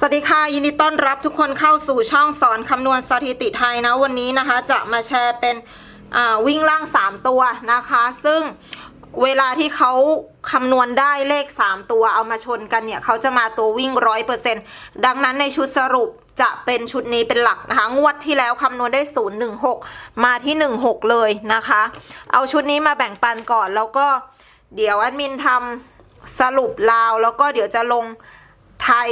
สวัสดีค่ะ ยินดีต้อนรับทุกคนเข้าสู่ช่องสอนคำนวณสถิติไทยนะ วันนี้นะคะ จะมาแชร์เป็นวิ่งล่าง 3 ตัวนะคะ ซึ่งเวลาที่เขาคำนวณได้เลข 3 ตัวเอามาชนกันเนี่ยเขาจะมาตัววิ่งร้อยเปอร์เซ็นต์ดังนั้นในชุดสรุปจะเป็นชุดนี้เป็นหลักนะคะ งวดที่แล้วคำนวณได้ 0 1 6 มาที่ 1 6 เลยนะคะ เอาชุดนี้มาแบ่งปันก่อนแล้วก็เดี๋ยวแอดมินทำสรุปลาวแล้วก็เดี๋ยวจะลง ไทย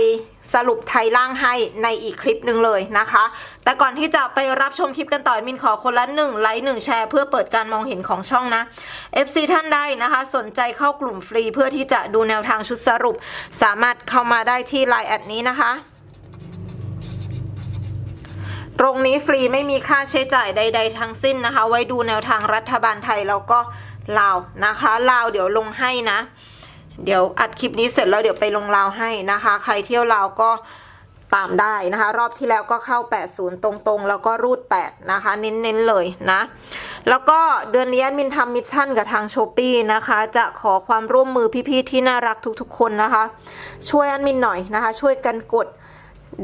สรุปไทยล่างให้ในอีกคลิปหนึ่งเลยนะคะ แต่ก่อนที่จะไปรับชมคลิปกันต่อมินขอคนละหนึ่งไลค์หนึ่งแชร์เพื่อเปิดการมองเห็นของช่องนะ FC ท่านใดนะคะ สนใจเข้ากลุ่มฟรีเพื่อที่จะดูแนวทางชุดสรุป สามารถเข้ามาได้ที่ไลน์แอดนี้นะคะตรงนี้ฟรีไม่มีค่าใช้จ่ายใด ๆ ทั้งสิ้นนะคะ ไว้ดูแนวทางรัฐบาลไทยแล้วก็ลาวนะคะลาวเดี๋ยวลงให้นะ เดี๋ยวอัดคลิปนี้เสร็จแล้วเดี๋ยวไปลงลาวให้นะคะ ใครเที่ยวลาวก็ตามได้นะคะ รอบที่แล้วก็เข้า 80 ตรงๆ แล้วก็รูด 8 นะคะ เน้นๆเลยนะ แล้วก็เดือนนี้แอดมินทำมิชชั่นกับทางโชปี้นะคะ จะขอความร่วมมือพี่ๆที่น่ารักทุกๆ คนนะคะ ช่วยแอดมินหน่อยนะคะ ช่วยกันกด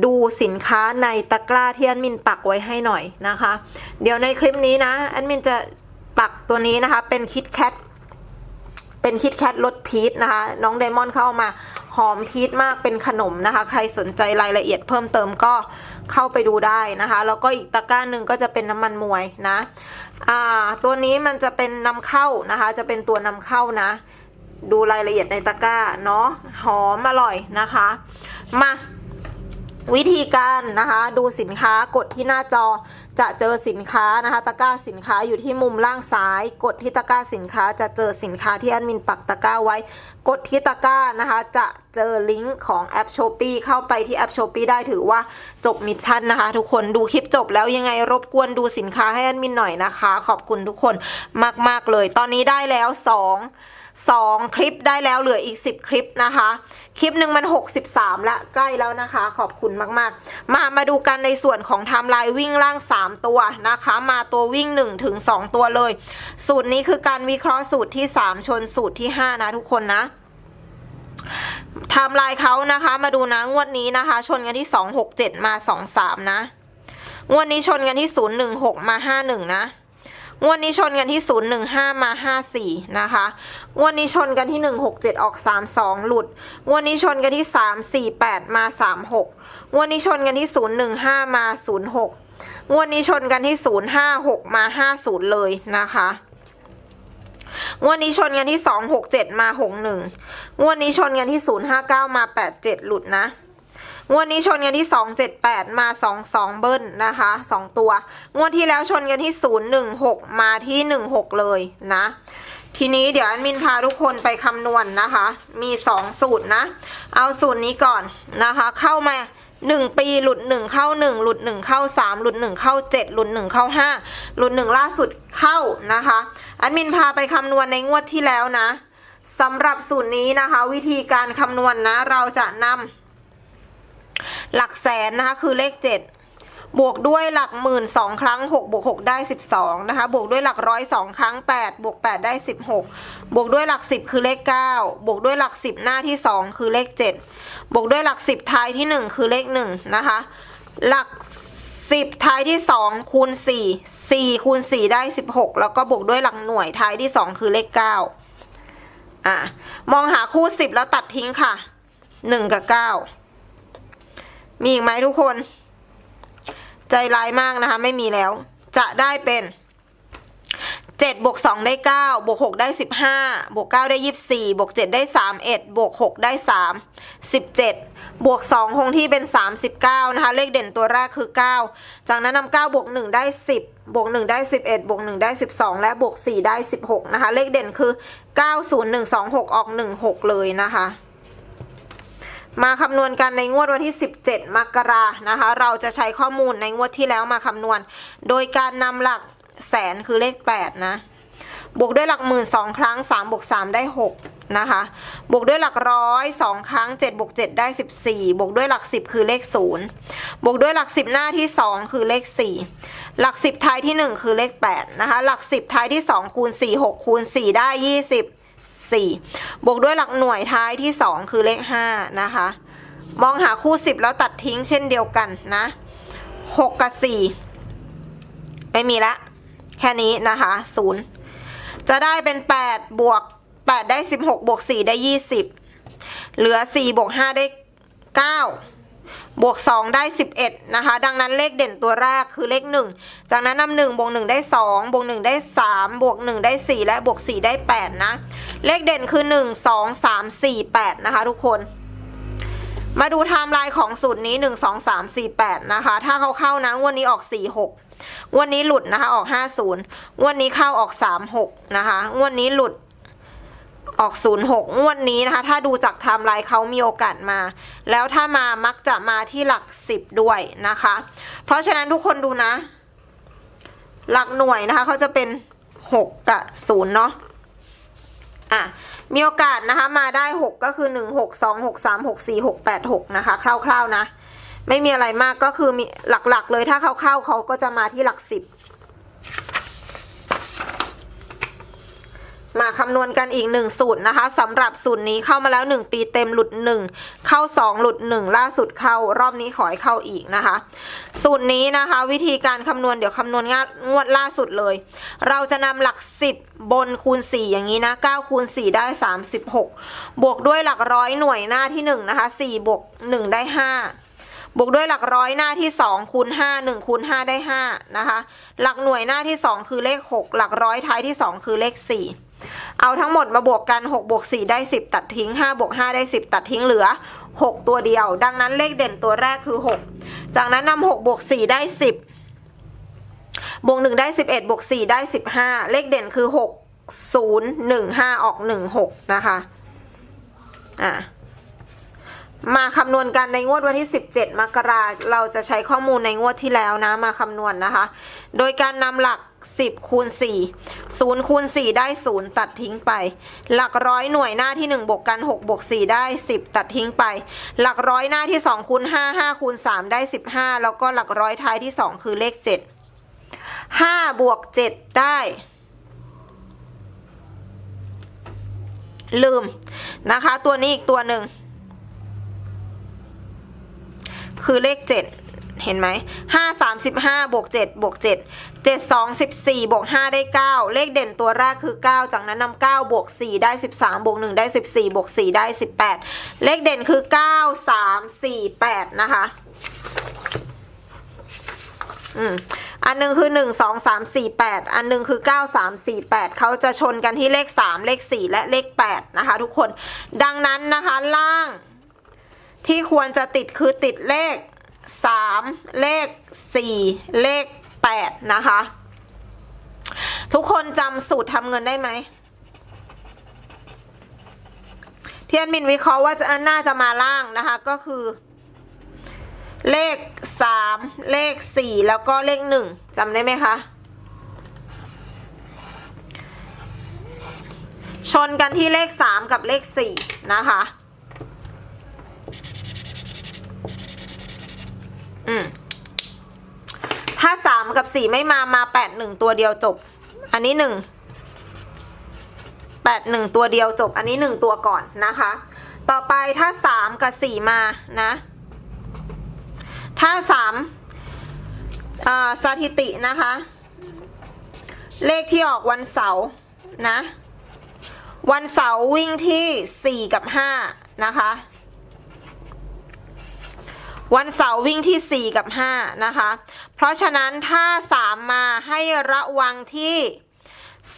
ดูสินค้าในตะกร้าที่แอดมินปักไว้ให้หน่อยนะคะ เดี๋ยวในคลิปนี้นะแอดมินจะปักตัวนี้นะคะเป็นคิดแคท เป็นคิดแคทรสพีชนะคะ น้องไดมอนด์เข้ามาหอมพีชมากเป็นขนมนะคะ ใครสนใจรายละเอียดเพิ่มเติมก็เข้าไปดูได้นะคะ แล้วก็อีกตะกร้าหนึ่งก็จะเป็นน้ำมันมวยนะอ่าตัวนี้มันจะเป็นนำเข้านะคะ จะเป็นตัวนำเข้านะ ดูรายละเอียดในตะกร้าเนาะหอมอร่อยนะคะ มา วิธีการนะคะดูสินค้ากดที่หน้าจอจะเจอสินค้านะคะตะกร้าสินค้าอยู่ที่มุมล่างซ้าย กดที่ตะกร้าสินค้า จะเจอสินค้าที่แอดมินปักตะกร้าไว้ กดที่ตะกร้านะคะจะเจอลิงก์ของแอป s h อ p e e เข้าไปที่แอป s h อ p e e ได้ถือว่าจบมิชชั่นนะคะ ทุกคนดูคลิปจบแล้วยังไงรบกวนดูสินค้าให้แอดมินหน่อยนะคะ ขอบคุณทุกคนมาก ๆเลย ตอนนี้ได้แล้ว 2 2 คลิปได้แล้วเหลืออีก 10 คลิปนะคะ คลิปหนึ่งมัน 63 ละใกล้แล้วนะคะ ขอบคุณมากๆ มามาดูกันในส่วนของไทม์ไลน์วิ่งล่าง 3 ตัวนะคะ มาตัววิ่ง 1 ถึง 2 ตัวเลย สูตรนี้คือการวิเคราะห์สูตรที่ 3 ชนสูตรที่ 5 นะทุกคนนะไทม์ไลน์เขานะคะ มาดูนะงวดนี้นะคะ ชนกันที่ 267 มา 23 นะงวดนี้ชนกันที่ 016 มา 51 นะ งวดนี้ชนกันที่ 015 มา 54 นะคะงวดนี้ชนกันที่ 167 ออก 32 หลุดงวดนี้ชนกันที่ 348 มา 36งวดนี้ชนกันที่ 015 มา 06งวดนี้ชนกันที่ 056 มา 50 เลยนะคะงวดนี้ชนกันที่ 267 มา 61งวดนี้ชนกันที่ 059 มา 87 หลุดนะ งวดนี้ชนกันที่ 278 มา 22 เบิ้ลนะคะ 2 ตัว งวดที่แล้วชนกันที่ 016 มาที่ 16 เลยนะ ทีนี้เดี๋ยวอันมินพาทุกคนไปคำนวณนนะคะ มี 2 สูตรนะ เอาสูตรนี้ก่อนนะคะ เข้ามา1ปีหลุด1เข้า1หลุด1เข้า3หลุด1เข้า7หลุด1เข้า5หลุด1ล่าสุดเข้านะคะอันมินพาไปคำนวณในงวดที่แล้วนะสำหรับสูตรนี้นะคะ วิธีการคำนวณนะเราจะนำ หลักแสนนะคะคือเลข7บวกด้วยหลักหมื่นสองครั้ง6บวก6ได้12นะคะบวกด้วยหลักร้อยสองครั้ง8บวก8ได้16บวกด้วยหลัก10คือเลข9บวกด้วยหลัก10หน้าที่2คือเลข7บวกด้วยหลัก10ท้ายที่1คือเลข1นะคะหลัก10ท้ายที่2คูณ4 4คูณ4ได้16แล้วก็บวกด้วยหลักหน่วยท้ายที่2คือเลข9อะมองหาคู่10แล้วตัดทิ้งค่ะ1กับ9 มีอีกไหมทุกคน ใจร้ายมากนะคะ ไม่มีแล้ว จะได้เป็นเจ็ดบวกสองได้เก้าบวกหกได้สิบห้าบวกเก้าได้ยี่สี่บวกเจ็ดได้สามเอ็ดบวกหกได้สามสิบเจ็ดบวกสองคงที่เป็นสามสิบเก้านะคะ เลขเด่นตัวแรกคือเก้าจากนั้นนำเก้าบวกหนึ่งได้สิบบวกหนึ่งได้สิบเอ็ดบวกหนึ่งได้สิบสองและบวกสี่ได้สิบหกนะคะ เลขเด่นคือเก้าศูนย์หนึ่งสองหกออกหนึ่งหกเลยนะคะ มาคำนวณกันในงวดวันที่ 17 มกรานะคะ เราจะใช้ข้อมูลในงวดที่แล้วมาคำนวณ โดยการนำหลักแสนคือเลข 8 นะ บวกด้วยหลักหมื่นสองครั้ง3บวก3ได้ 6 นะคะ บวกด้วยหลักร้อยสองครั้ง7บวก7ได้ 14 บวกด้วยหลัก 10 คือเลข 0 บวกด้วยหลัก 10 หน้าที่ 2 คือเลข 4 หลัก 10 ท้ายที่ 1 คือเลข 8 นะคะ หลัก 10 ท้ายที่ 2 คูณ 4 6 คูณ 4 ได้ 20 4 บวกด้วยหลักหน่วยท้ายที่ 2 คือเลข 5 นะคะ มองหาคู่สิบแล้วตัดทิ้งเช่นเดียวกันนะหกกับสี่ไม่มีละ แค่นี้นะคะศูนย์จะได้เป็นแปดบวกแปดได้สิบหกบวกสี่ได้ยี่สิบเหลือสี่บวกห้าได้เก้า บวกสองได้สิบเอ็ดนะคะ ดังนั้นเลขเด่นตัวแรกคือเลขหนึ่งจากนั้นนำหนึ่งบวกหนึ่งได้สองบวกหนึ่งได้สามบวกหนึ่งได้สี่และบวกสี่ได้แปดนะ เลขเด่นคือหนึ่งสองสามสี่แปดนะคะทุกคน มาดูไทม์ไลน์ของสูตรนี้ 1 2 3 4 8 นะคะ ถ้าเขาเข้านะวันนี้ออก 4 6งวันนี้หลุดนะคะออก 50งวันนี้เข้าออก 3 6 นะคะงวันนี้หลุด ออก 0 6 งวดนี้นะคะ ถ้าดูจากไทม์ไลน์เขามีโอกาสมา แล้วถ้ามามักจะมาที่หลัก 10 ด้วยนะคะ เพราะฉะนั้นทุกคนดูนะ หลักหน่วยนะคะเขาจะเป็น 6 กับ 0 เนาะอะมีโอกาสนะคะมาได้ 6 ก็คือ 1 6 2 6 3 6 4 6 8 6 นะคะ คร่าวๆนะ ไม่มีอะไรมากก็คือมีหลักๆเลยถ้าเขาเข้าเขาก็จะมาที่หลัก 10 มาคำนวณกันอีกหนึ่งสูตรนะคะสำหรับสูตรนี้เข้ามาแล้ว 1 ปีเต็มหลุด 1 เข้า 2 หลุด 1 ล่าสุดเข้ารอบนี้ขอให้เข้าอีกนะคะ สูตรนี้นะคะ วิธีการคำนวณเดี๋ยวคำนวณงาดงวดล่าสุดเลย เราจะนำหลัก 10 บนคูณ 4 อย่างนี้นะ9คูณ 4 ได้ 36 บวกด้วยหลักร้อยหน่วยหน้าที่1นะคะ4บวก1ได้ 5บวกด้วยหลักร้อยหน้าที่2คูณ5 1คูณ5ได้5นะคะ หลักหน่วยหน้าที่ 2 คือเลข 6 หลักร้อยท้ายที่ 2 คือเลข 4 เอาทั้งหมดมาบวกกัน6บวก4ได้ 10 ตัดทิ้ง5บวก5ได้ 10 ตัดทิ้งเหลือ 6 ตัวเดียว ดังนั้นเลขเด่นตัวแรกคือ 6 จากนั้นนำ6บวก4ได้ 10บวก1ได้ 11บวก4ได้ 15 เลขเด่นคือ 6 0 1 5 ออก 1 6 นะคะ อะมาคำนวณกันในงวดวันที่ 17 มกราเราจะใช้ข้อมูลในงวดที่แล้วนะ มาคำนวณนะคะ โดยการนำหลัก 10คูณ4 0คูณ4ได้ 0 ตัดทิ้งไป หลักร้อยหน่วยหน้าที่ 1 บวกกัน6บวก4ได้ 10 ตัดทิ้งไป หลักร้อยหน้าที่2คูณ5 5คูณ3ได้ 15 แล้วก็หลักร้อยท้ายที่ 2 คือเลข 7 5บวก7ได้ ลืมนะคะ ตัวนี้อีกตัวหนึ่ง คือเลข 7 เห็นไหมห้าสามสิบห้าบวกเจ็ดบวกเจ็ดเจ็ดสองสิบสี่บวกห้าได้เก้าเลขเด่นตัวแรกคือเก้าจากนั้นนำเก้าบวกสี่ได้สิบสามบวกหนึ่งได้สิบสี่บวกสี่ได้สิบแปดเลขเด่นคือเก้าสามสี่แปดนะคะอันหนึ่งคือหนึ่งสองสามสี่แปดอันหนึ่งคือเก้าสามสี่แปดเขาจะชนกันที่เลขสามเลขสี่และเลขแปดนะคะทุกคน ดังนั้นนะคะล่างที่ควรจะติดคือติดเลข 3 เลข 4 เลข 8 นะคะ ทุกคนจำสูตรทำเงินได้ไหมเทียนมินวิเคราะห์ว่าจะน่าจะมาล่างนะคะ ก็คือ เลข 3 เลข 4 แล้วก็เลข 1จำได้ไหมคะ ชนกันที่เลข 3 กับเลข 4 นะคะ อืมถ้าสามกับสี่ไม่มามาแปดหนึ่งตัวเดียวจบ อันนี้หนึ่งแปดหนึ่งตัวเดียวจบ อันนี้หนึ่งตัวก่อนนะคะ ต่อไปถ้าสามกับสี่มานะ ถ้าสามสถิตินะคะ เลขที่ออกวันเสาร์นะ วันเสาร์วิ่งที่สี่กับห้านะคะ วันเสาร์วิ่งที่ 4 กับ 5 นะคะ เพราะฉะนั้นถ้า 3 มาให้ระวังที่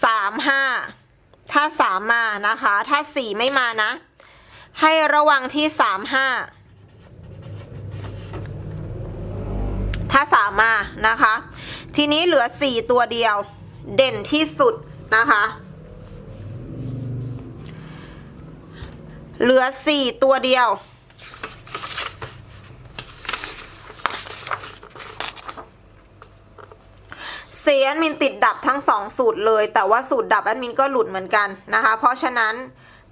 3 5 ถ้า 3 มานะคะ ถ้า 4 ไม่มานะ ให้ระวังที่ 3 5 ถ้า 3 มานะคะ ทีนี้เหลือ 4 ตัวเดียวเด่นที่สุดนะคะเหลือ 4 ตัวเดียว เสียแอดมินติดดับทั้งสองสูตรเลย แต่ว่าสูตรดับแอดมินก็หลุดเหมือนกันนะคะ เพราะฉะนั้น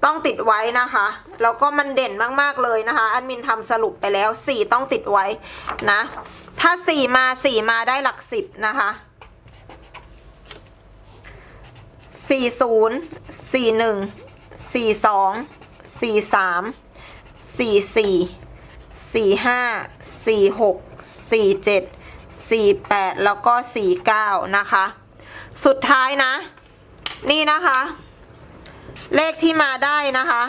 ต้องติดไว้นะคะ แล้วก็มันเด่นมากๆเลยนะคะแอดมินทำสรุปไปแล้ว 4 ต้องติดไว้นะ ถ้า 4 มา 4 มาได้หลัก 10 นะคะ 40 41 42 43 44สี่ห้า สี่แปดแล้วก็สี่เก้านะคะ สุดท้ายนะ นี่นะคะ เลขที่มาได้นะคะ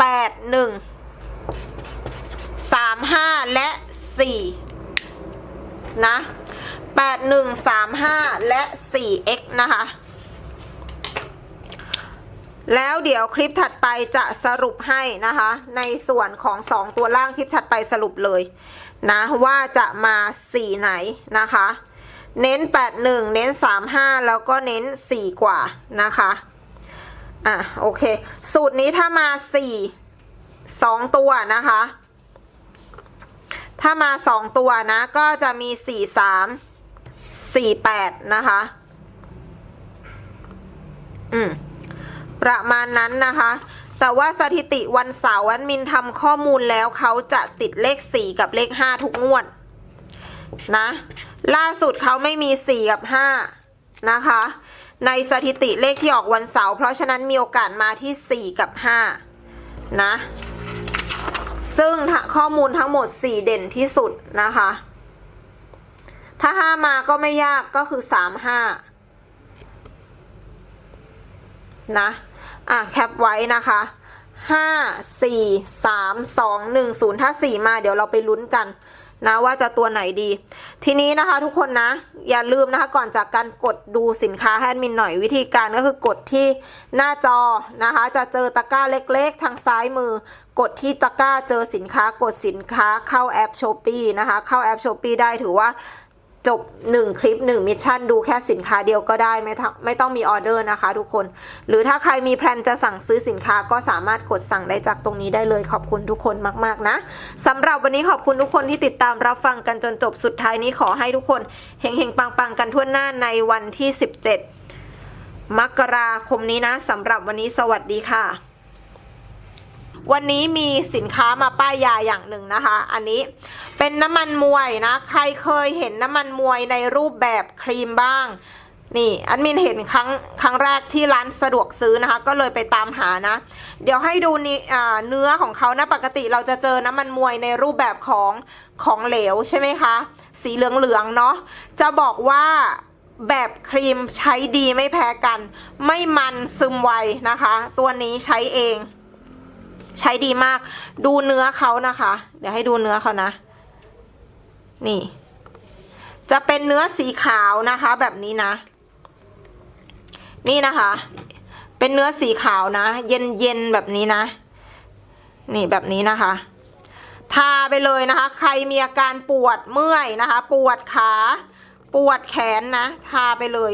แปดหนึ่งสามห้าและสี่นะแปดหนึ่งสามห้าและสี่ x นะคะ แล้วเดี๋ยวคลิปถัดไปจะสรุปให้นะคะ ในส่วนของ 2 ตัวล่างคลิปถัดไปสรุปเลย นะว่าจะมาสีไหนนะคะ เน้น 81 เน้น 35 แล้วก็เน้น 4 กว่านะคะอะโอเค สูตรนี้ถ้ามา 4 2 ตัวนะคะ ถ้ามา 2 ตัวนะ ก็จะมี 4 3 4 8 นะคะ อืมประมาณนั้นนะคะ แต่ว่าสถิติวันเสาร์วันมินทำข้อมูลแล้วเขาจะติดเลข 4 กับเลข 5 ทุกงวด นะ ล่าสุดเขาไม่มี 4 กับ 5 นะคะ ในสถิติเลขที่ออกวันเสาร์เพราะฉะนั้นมีโอกาสมาที่ 4 กับ 5 นะ ซึ่งข้อมูลทั้งหมด 4 เด่นที่สุดนะคะ ถ้า 5 มาก็ไม่ยากก็คือ 3 5 นะ อะแคปไว้นะคะห้าสี่สามสองหนึ่งศูนย์ถ้าสี่มาเดี๋ยวเราไปลุ้นกันนะว่าจะตัวไหนดี ทีนี้นะคะทุกคนนะ อย่าลืมนะคะก่อนจากการกดดูสินค้าให้แอดมินหน่อยวิธีการก็คือกดที่หน้าจอนะคะ จะเจอตะกร้าเล็กๆ ทางซ้ายมือ กดที่ตะกร้าเจอสินค้ากดสินค้าเข้าแอปช้อปปีนะคะ เข้าแอปช้อปปีได้ถือว่า จบ 1 คลิป 1 มิชชั่น ดูแค่สินค้าเดียวก็ได้ไม่ต้องไม่ต้องมีออเดอร์นะคะทุกคน หรือถ้าใครมีแพลนจะสั่งซื้อสินค้าก็สามารถกดสั่งได้จากตรงนี้ได้เลยขอบคุณทุกคนมาก ๆ นะสำหรับวันนี้ขอบคุณทุกคนที่ติดตามรับฟังกันจนจบสุดท้ายนี้ขอให้ทุกคนเฮงๆ ปังๆ กันทั่วหน้าในวันที่ 17 มกราคมนี้นะสำหรับวันนี้สวัสดีค่ะ วันนี้มีสินค้ามาป้ายยาอย่างหนึ่งนะคะ อันนี้เป็นน้ำมันมวยนะ ใครเคยเห็นน้ำมันมวยในรูปแบบครีมบ้าง นี่อันมินเห็นครั้งครั้งแรกที่ร้านสะดวกซื้อนะคะ ก็เลยไปตามหานะ เดี๋ยวให้ดูนี่เนื้อของเขานะปกติเราจะเจอน้ำมันมวยในรูปแบบของของเหลวใช่ไหมคะ สีเหลืองๆเนาะจะบอกว่าแบบครีมใช้ดีไม่แพ้กัน ไม่มันซึมไวนะคะ ตัวนี้ใช้เอง ใช้ดีมาก ดูเนื้อเขานะคะ เดี๋ยวให้ดูเนื้อเขานะ นี่ จะเป็นเนื้อสีขาวนะคะ แบบนี้นะ นี่นะคะ เป็นเนื้อสีขาวนะ เย็นเย็นแบบนี้นะ นี่แบบนี้นะคะ ทาไปเลยนะคะ ใครมีอาการปวดเมื่อยนะคะ ปวดขาปวดแขนนะ ทาไปเลย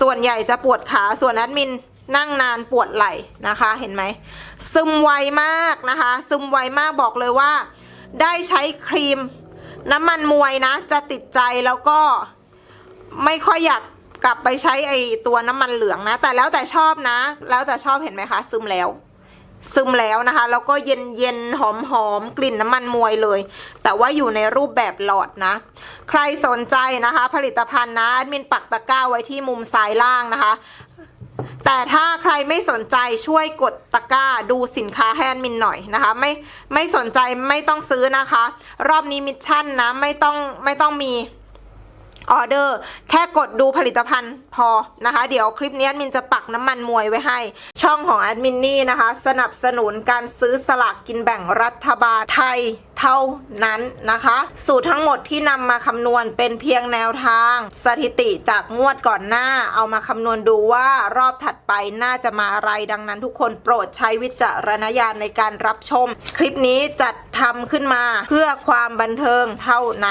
ส่วนใหญ่จะปวดขาส่วนแอดมิน นั่งนานปวดไหล่นะคะเห็นไหมซึมไวมากนะคะ ซึมไวมากบอกเลยว่า ได้ใช้ครีมน้ำมันมวยนะ จะติดใจแล้วก็ไม่ค่อยอยากกลับไปใช้ไอตัวน้ำมันเหลืองนะ แต่แล้วแต่ชอบนะ แล้วแต่ชอบเห็นไหมคะ ซึมแล้ว ซึมแล้วนะคะ แล้วก็เย็นเย็นหอมหอมกลิ่นน้ำมันมวยเลย แต่ว่าอยู่ในรูปแบบหลอดนะ ใครสนใจนะคะ ผลิตภัณฑ์นะแอดมินปักตะกร้าไว้ที่มุมซ้ายล่างนะคะ แต่ถ้าใครไม่สนใจช่วยกดตะกร้าดูสินค้าให้แอดมินหน่อยนะคะ ไม่ไม่สนใจไม่ต้องซื้อนะคะ รอบนี้มิชชั่นนะไม่ต้องไม่ต้องมี ออเดอร์แค่กดดูผลิตภัณฑ์พอนะคะ เดี๋ยวคลิปนี้แอดมินจะปักน้ำมันมวยไว้ให้ ช่องของแอดมินนี่นะคะ สนับสนุนการซื้อสลากกินแบ่งรัฐบาลไทยเท่านั้นนะคะ สูตรทั้งหมดที่นำมาคำนวณเป็นเพียงแนวทาง สถิติจากงวดก่อนหน้า เอามาคำนวณดูว่ารอบถัดไปน่าจะมาอะไรดังนั้นทุกคนโปรดใช้วิจารณญาณในการรับชม คลิปนี้จัดทำขึ้นมาเพื่อความบันเทิงเท่านั้น